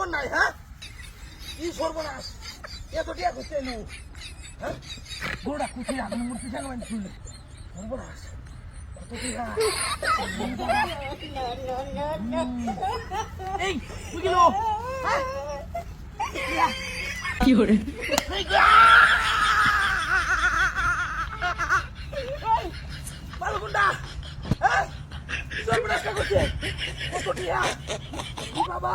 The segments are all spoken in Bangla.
খবর নাই হ্যাঁ? কি সর্বনাশ? এত টিয়া করতে এলো হ্যাঁ? গোড়া কুচি আগুন মূর্তি আমি শুনলে? সর্বনাশ। হ্যাঁ? কি hore বালগুন্ডা হ্যাঁ? সর্বনাশ করছে কি বাবা?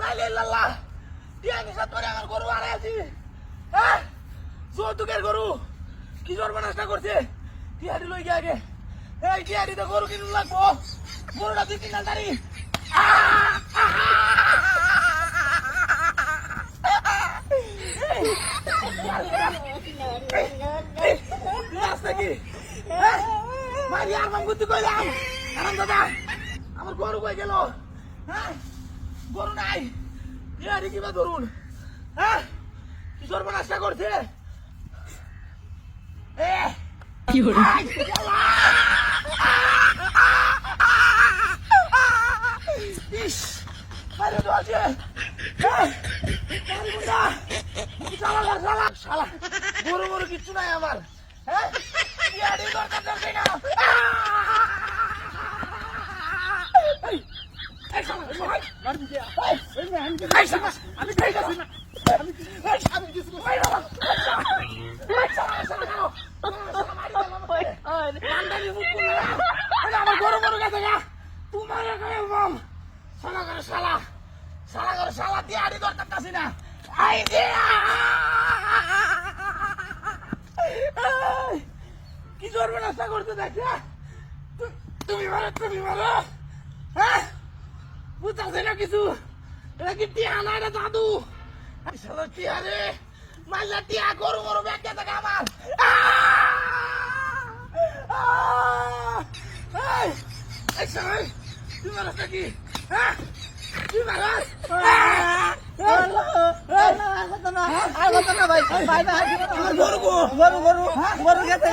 লাইলে লাল্লা টিয়া কিসা তোরে আমার গরু আরে আছি হ্যাঁ? যৌতুকের গরু। কি সর্বনাশটা করছে? টিয়ারি লই গিয়ে আগে। এই টিয়ারি তো গরু কিনুন লাগবো। গরুটা দুই তিন তারি রাস্তা কি? হ্যাঁ? আর মাম গুতি কইলাম। আরাম দাদা আমার গরু কই গেল? হ্যাঁ? গরু নাই ইয়ারি কিবা ধরুন? হ্যাঁ কি সর্বনাশটা করছে? কি ইস মারি গুন্ডা শালা শালা শালা গরু গরু কিচ্ছু নাই আমার। হ্যাঁ? ইয়ারি দরকার না। গরু গরু গেছে গা। তোমার মাম। শালা করে শালা। শালা দিয়ে কি সর্বনাশা করতে দেখে তু- তুমি মারো তুমি মারো হ্যাঁ বুঝতেছে না কিছু? এটা কি টিয়া না এটা জাদু? টিয়া রে মাইলা টিয়া গরু গরু ব্যাগে থাকে আমার। তুই মারাস নাকি হ্যাঁ? তুই মারাস আমার গরু গো। গরু গরু গরু। গরু গরু গেছে